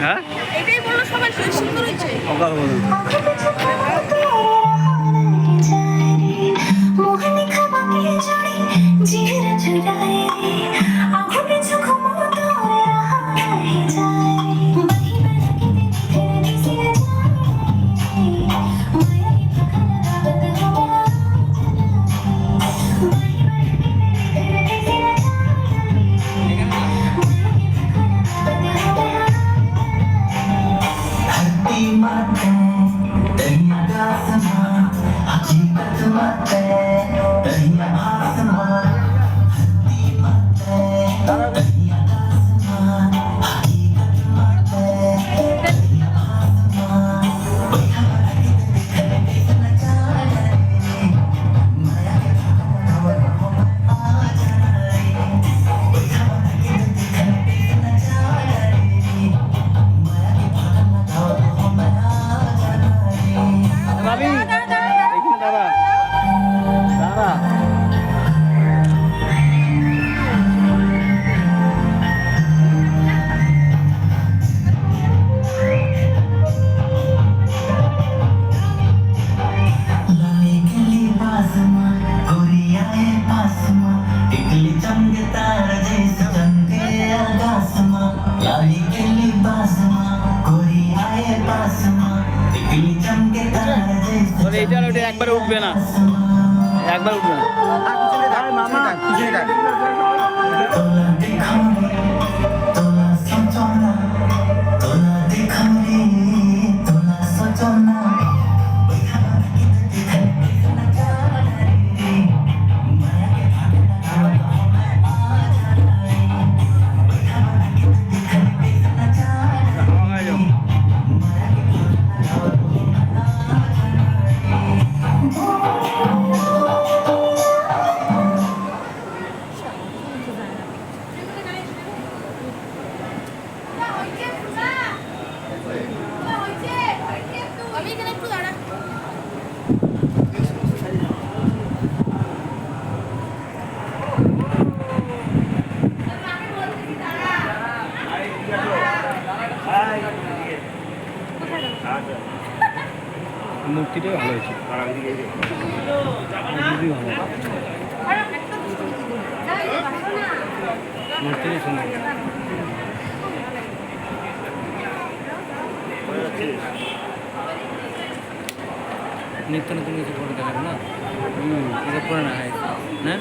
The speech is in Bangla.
হ্যাঁ? এটাই বলল সবাই সুন্দর হয়েছে। mate, tenía casa, aquí te mate, tenía এটা একবার উঠবে না একবার উঠবে না মূর্তিটাই ভালো হয়েছে। খুবই ভালো নিত্য নতুন কিছু করে দেখাবে না? এটা করে না হ্যাঁ।